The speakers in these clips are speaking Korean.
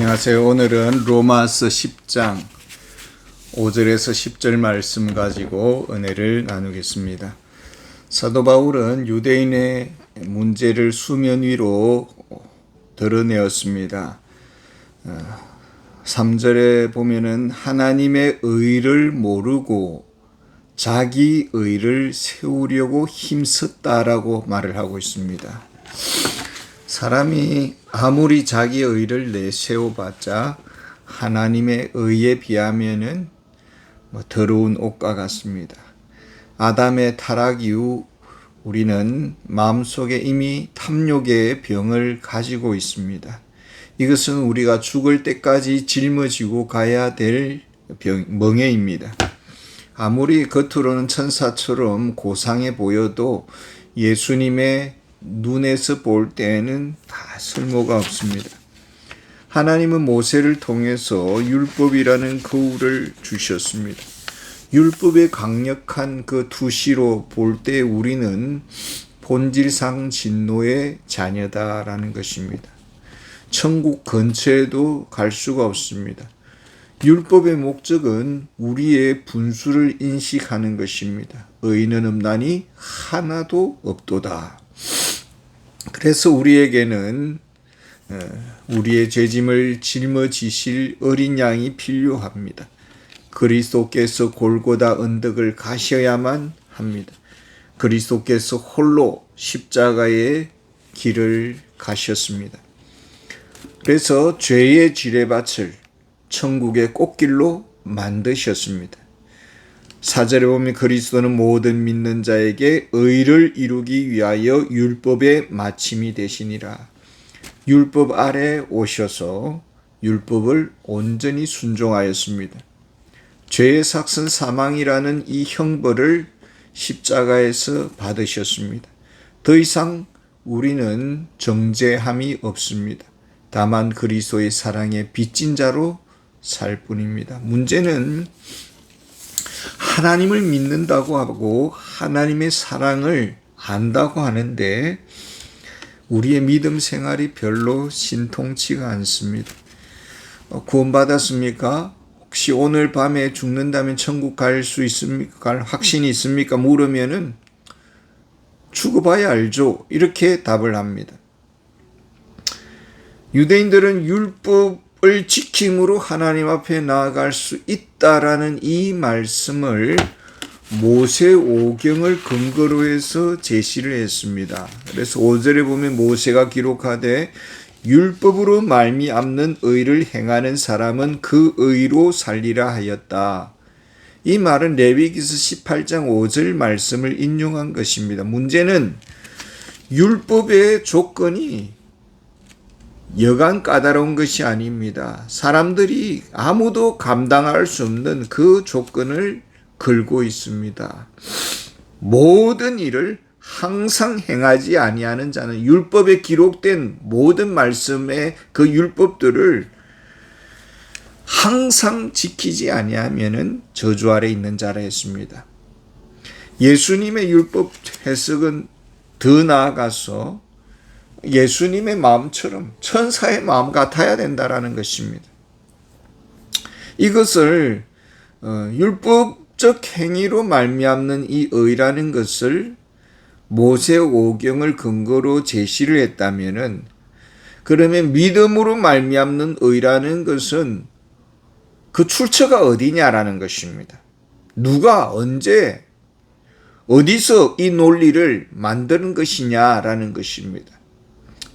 안녕하세요. 오늘은 로마서 10장 5절에서 10절 말씀 가지고 은혜를 나누겠습니다. 사도 바울은 유대인의 문제를 수면 위로 드러내었습니다. 3절에 보면은 하나님의 의를 모르고 자기 의를 세우려고 힘썼다라고 말을 하고 있습니다. 사람이 아무리 자기 의를 내세워봤자 하나님의 의에 비하면은 뭐 더러운 옷과 같습니다. 아담의 타락 이후 우리는 마음속에 이미 탐욕의 병을 가지고 있습니다. 이것은 우리가 죽을 때까지 짊어지고 가야 될 병, 멍해입니다. 아무리 겉으로는 천사처럼 고상해 보여도 예수님의 눈에서 볼 때에는 다 쓸모가 없습니다. 하나님은 모세를 통해서 율법이라는 거울을 주셨습니다. 율법의 강력한 그 투시로 볼 때 우리는 본질상 진노의 자녀다라는 것입니다. 천국 근처에도 갈 수가 없습니다. 율법의 목적은 우리의 분수를 인식하는 것입니다. 의는 없나니 하나도 없도다. 그래서 우리에게는 어, 우리의 죄짐을 짊어지실 어린 양이 필요합니다. 그리스도께서 골고다 언덕을 가셔야만 합니다. 그리스도께서 홀로 십자가의 길을 가셨습니다. 그래서 죄의 지뢰밭을 천국의 꽃길로 만드셨습니다. 사절에 보면 그리스도는 모든 믿는 자에게 의를 이루기 위하여 율법의 마침이 되시니라. 율법 아래 오셔서 율법을 온전히 순종하였습니다. 죄의 삭선 사망이라는 이 형벌을 십자가에서 받으셨습니다. 더 이상 우리는 정죄함이 없습니다. 다만 그리스도의 사랑에 빚진 자로 살 뿐입니다. 문제는 하나님을 믿는다고 하고 하나님의 사랑을 안다고 하는데 우리의 믿음 생활이 별로 신통치가 않습니다. 어, 구원받았습니까? 혹시 오늘 밤에 죽는다면 천국 갈 수 있습니까? 갈 확신이 있습니까? 물으면은 죽어봐야 알죠. 이렇게 답을 합니다. 유대인들은 율법 을 지킴으로 하나님 앞에 나아갈 수 있다라는 이 말씀을 모세 오경을 근거로 해서 제시를 했습니다. 그래서 5절에 보면 모세가 기록하되 율법으로 말미암는 의를 행하는 사람은 그 의로 살리라 하였다. 이 말은 레위기서 18장 5절 말씀을 인용한 것입니다. 문제는 율법의 조건이 여간 까다로운 것이 아닙니다. 사람들이 아무도 감당할 수 없는 그 조건을 걸고 있습니다. 모든 일을 항상 행하지 아니하는 자는 율법에 기록된 모든 말씀의 그 율법들을 항상 지키지 아니하면은 저주 아래 있는 자라 했습니다. 예수님의 율법 해석은 더 나아가서 예수님의 마음처럼 천사의 마음 같아야 된다라는 것입니다. 이것을 어, 율법적 행위로 말미암는 이 의라는 것을 모세 오경을 근거로 제시를 했다면은 그러면 믿음으로 말미암는 의라는 것은 그 출처가 어디냐라는 것입니다. 누가 언제 어디서 이 논리를 만드는 것이냐라는 것입니다.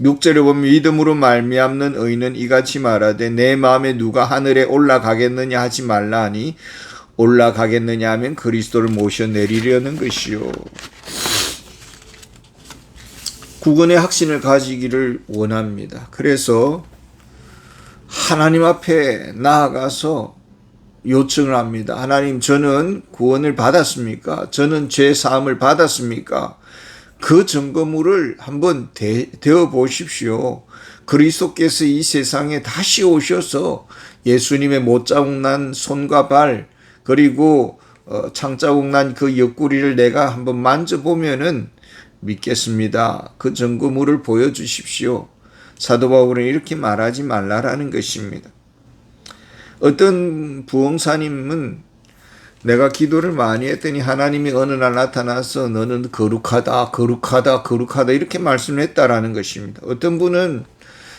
6절에 보면 믿음으로 말미암는 의는 이같이 말하되 내 마음에 누가 하늘에 올라가겠느냐 하지 말라 하니 올라가겠느냐 하면 그리스도를 모셔 내리려는 것이요. 구원의 확신을 가지기를 원합니다. 그래서 하나님 앞에 나아가서 요청을 합니다. 하나님, 저는 구원을 받았습니까? 저는 죄 사함을 받았습니까? 그 점검물을 한번 대, 되어 보십시오. 그리스도께서 이 세상에 다시 오셔서 예수님의 못자국 난 손과 발 그리고 어, 창자국 난 그 옆구리를 내가 한번 만져보면은 믿겠습니다. 그 점검물을 보여주십시오. 사도 바울은 이렇게 말하지 말라라는 것입니다. 어떤 부흥사님은 내가 기도를 많이 했더니 하나님이 어느 날 나타나서 너는 거룩하다, 거룩하다, 거룩하다 이렇게 말씀했다라는 것입니다. 어떤 분은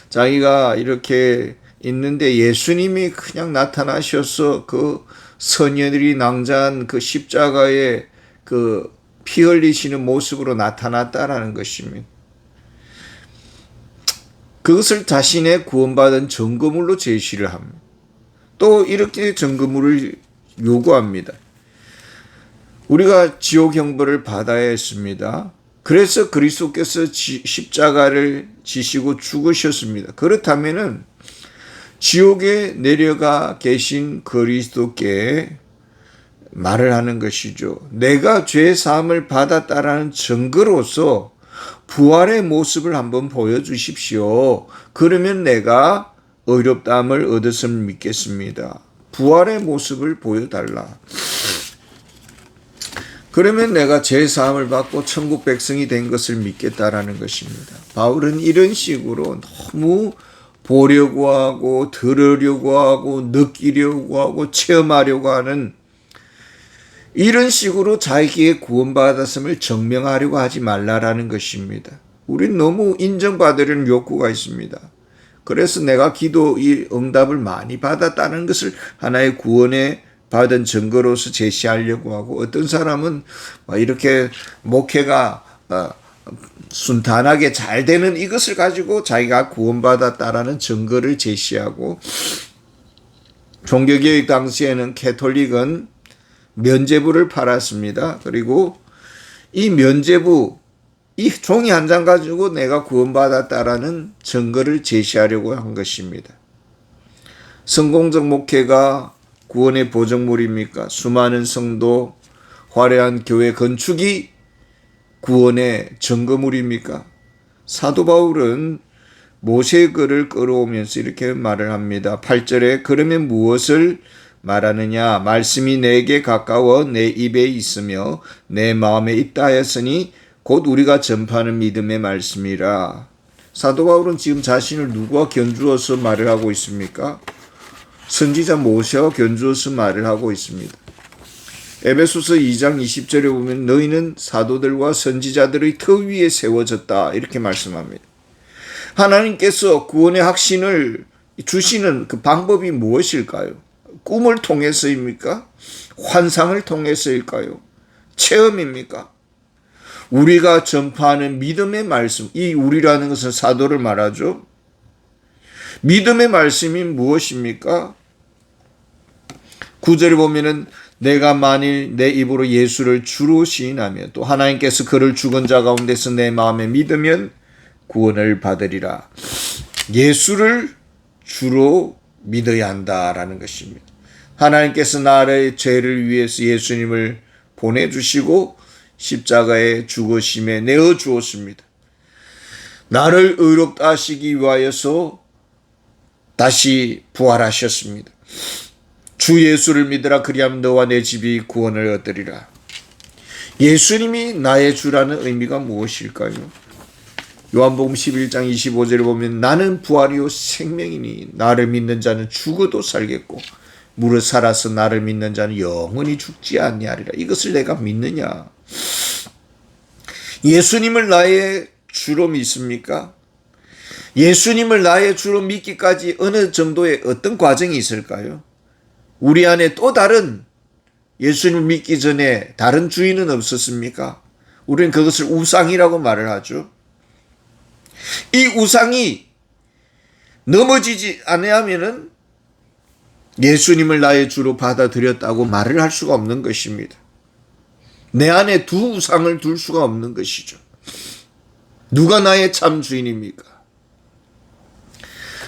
자기가 이렇게 있는데 예수님이 그냥 나타나셔서 그 선녀들이 낭자한 그 십자가에 그 피 흘리시는 모습으로 나타났다라는 것입니다. 그것을 자신의 구원받은 증거물로 제시를 합니다. 또 이렇게 증거물을 요구합니다. 우리가 지옥 형벌을 받아야 했습니다. 그래서 그리스도께서 십자가를 지시고 죽으셨습니다. 그렇다면은 지옥에 내려가 계신 그리스도께 말을 하는 것이죠. 내가 죄 사함을 받았다라는 증거로서 부활의 모습을 한번 보여주십시오. 그러면 내가 의롭다함을 얻었음을 믿겠습니다. 부활의 모습을 보여달라. 그러면 내가 제 사함을 받고 천국 백성이 된 것을 믿겠다라는 것입니다. 바울은 이런 식으로 너무 보려고 하고 들으려고 하고 느끼려고 하고 체험하려고 하는 이런 식으로 자기의 구원받았음을 증명하려고 하지 말라라는 것입니다. 우린 너무 인정받으려는 욕구가 있습니다. 그래서 내가 기도 이 응답을 많이 받았다는 것을 하나의 구원의 받은 증거로서 제시하려고 하고 어떤 사람은 이렇게 목회가 어, 순탄하게 잘 되는 이것을 가지고 자기가 구원받았다라는 증거를 제시하고 종교개혁 당시에는 캐톨릭은 면제부를 팔았습니다. 그리고 이 면제부 이 종이 한 장 가지고 내가 구원받았다라는 증거를 제시하려고 한 것입니다. 성공적 목회가 구원의 보정물입니까? 수많은 성도, 화려한 교회 건축이 구원의 증거물입니까? 사도 바울은 모세의 글을 끌어오면서 이렇게 말을 합니다. 8절에 그러면 무엇을 말하느냐? 말씀이 내게 가까워 내 입에 있으며 내 마음에 있다 하였으니 곧 우리가 전파하는 믿음의 말씀이라. 사도 바울은 지금 자신을 누구와 견주어서 말을 하고 있습니까? 선지자 모세와 견주어서 말을 하고 있습니다. 에베소서 2장 20절에 보면 너희는 사도들과 선지자들의 터 위에 세워졌다 이렇게 말씀합니다. 하나님께서 구원의 확신을 주시는 그 방법이 무엇일까요? 꿈을 통해서입니까? 환상을 통해서일까요? 체험입니까? 우리가 전파하는 믿음의 말씀, 이 우리라는 것은 사도를 말하죠. 믿음의 말씀이 무엇입니까? 구절에 보면은 내가 만일 내 입으로 예수를 주로 시인하며 또 하나님께서 그를 죽은 자 가운데서 내 마음에 믿으면 구원을 받으리라. 예수를 주로 믿어야 한다라는 것입니다. 하나님께서 나의 죄를 위해서 예수님을 보내주시고 십자가에 죽으심에 내어 주었습니다. 나를 의롭다 하시기 위하여서 다시 부활하셨습니다. 주 예수를 믿으라 그리하면 너와 내 집이 구원을 얻으리라. 예수님이 나의 주라는 의미가 무엇일까요? 요한복음 11장 25절에 보면 나는 부활이요 생명이니 나를 믿는 자는 죽어도 살겠고 무릇 살아서 나를 믿는 자는 영원히 죽지 아니하리라. 이것을 내가 믿느냐? 예수님을 나의 주로 믿습니까? 예수님을 나의 주로 믿기까지 어느 정도의 어떤 과정이 있을까요? 우리 안에 또 다른 예수님을 믿기 전에 다른 주인은 없었습니까? 우리는 그것을 우상이라고 말을 하죠. 이 우상이 넘어지지 않으면은 예수님을 나의 주로 받아들였다고 말을 할 수가 없는 것입니다. 내 안에 두 우상을 둘 수가 없는 것이죠. 누가 나의 참 주인입니까?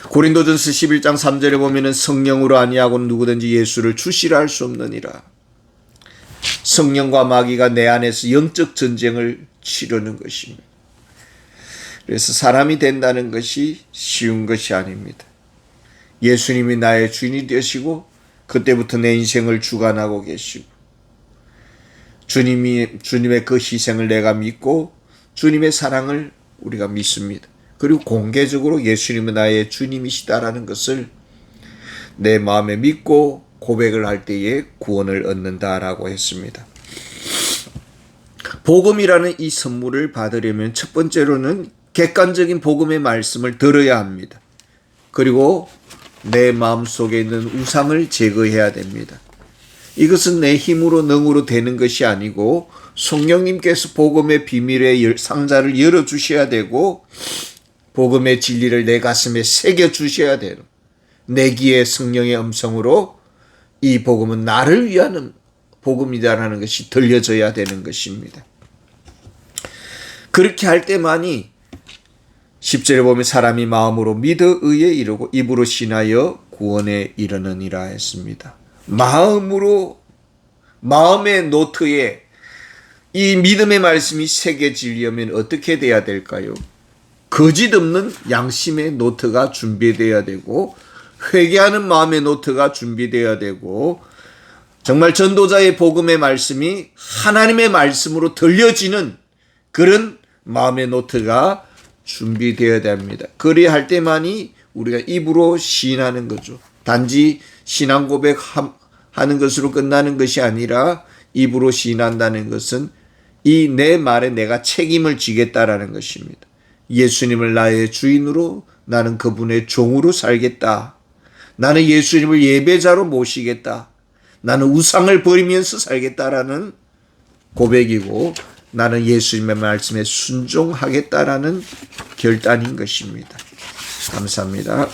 고린도전서 11장 3절에 보면은 성령으로 아니하고는 누구든지 예수를 주시라 할 수 없느니라. 성령과 마귀가 내 안에서 영적 전쟁을 치르는 것입니다. 그래서 사람이 된다는 것이 쉬운 것이 아닙니다. 예수님이 나의 주인이 되시고 그때부터 내 인생을 주관하고 계시고 주님이 주님의 그 희생을 내가 믿고 주님의 사랑을 우리가 믿습니다. 그리고 공개적으로 예수님은 나의 주님이시다라는 것을 내 마음에 믿고 고백을 할 때에 구원을 얻는다라고 했습니다. 복음이라는 이 선물을 받으려면 첫 번째로는 객관적인 복음의 말씀을 들어야 합니다. 그리고 내 마음 속에 있는 우상을 제거해야 됩니다. 이것은 내 힘으로 능으로 되는 것이 아니고 성령님께서 복음의 비밀의 열- 상자를 열어 주셔야 되고 복음의 진리를 내 가슴에 새겨 주셔야 되는 내 귀에 성령의 음성으로 이 복음은 나를 위한 음- 복음이다라는 것이 들려져야 되는 것입니다. 그렇게 할 때만이 10절에 보면 사람이 마음으로 믿어 의에 이르고 입으로 신하여 구원에 이르느니라 했습니다. 마음으로 마음의 노트에 이 믿음의 말씀이 새겨지려면 어떻게 돼야 될까요? 거짓 없는 양심의 노트가 준비되어야 되고 회개하는 마음의 노트가 준비되어야 되고 정말 전도자의 복음의 말씀이 하나님의 말씀으로 들려지는 그런 마음의 노트가 준비되어야 됩니다. 그리할 때만이 우리가 입으로 시인하는 거죠. 단지 신앙 고백 하는 것으로 끝나는 것이 아니라 입으로 시인한다는 것은 이 내 말에 내가 책임을 지겠다라는 것입니다. 예수님을 나의 주인으로 나는 그분의 종으로 살겠다. 나는 예수님을 예배자로 모시겠다. 나는 우상을 버리면서 살겠다라는 고백이고 나는 예수님의 말씀에 순종하겠다라는 결단인 것입니다. 감사합니다.